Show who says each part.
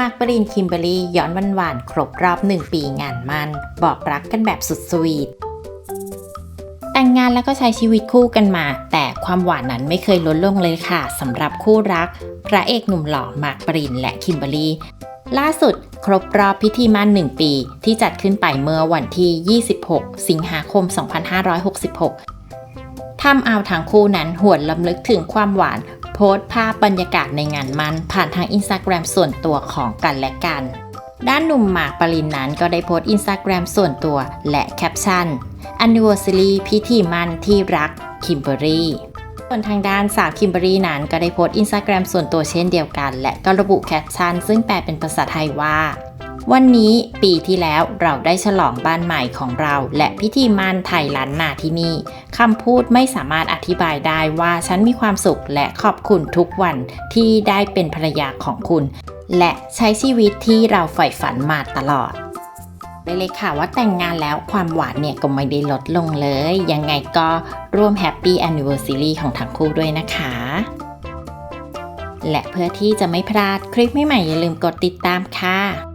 Speaker 1: มากปรินคิมเบอรี่ย้อนวันหวานครบรอบหนึ่งปีงานมัน บอกรักกันแบบสุดสวีทแต่งงานแล้วก็ใช้ชีวิตคู่กันมา แต่ความหวานนั้นไม่เคยลดลงเลยค่ะสำหรับคู่รัก พระเอกหนุ่มหล่อมากปรินและคิมเบอรี่ล่าสุดครบรอบพิธีมั่น 1 ปี ที่จัดขึ้นไปเมื่อวันที่ 26 สิงหาคม 2566ทำเอาทางคู่นั้นหวนลำลึกถึงความหวาน โพสต์ภาพบรรยากาศในงานมัน ผ่านทางอินสตาแกรมส่วนตัวของกันและกัน ด้านหนุ่มหมากปรินนั้นก็ได้โพสต์อินสตาแกรมส่วนตัวและแคปชั่น Anniversary พิธีมันที่รักคิมเบอรี่ส่วนทางด้านสาวคิมเบอรี่นั้นก็ได้โพสต์อินสตาแกรมส่วนตัวเช่นเดียวกัน และก็ระบุแคปชั่นซึ่งแปลเป็นภาษาไทยว่า วันนี้ปีที่แล้วเราได้ฉลองบ้านใหม่ของเรา และพิธีมั่นไทยล้านนาที่นี่คำพูดไม่สามารถอธิบายได้ว่าฉันมีความสุขและขอบคุณทุกวันที่ได้เป็นภรรยาของคุณ และใช้ชีวิตที่เราใฝ่ฝันมาตลอดได้เลยค่ะว่าแต่งงานแล้วความหวานเนี่ยก็ไม่ได้ลดลงเลย ยังไงก็ร่วมแฮปปี้แอนนิเวอร์ซ y ของทั้งคู่ด้วยนะคะ และเพื่อที่จะไม่พลาดคลิปใหม่ๆอย่าลืมกดติดตามค่ะ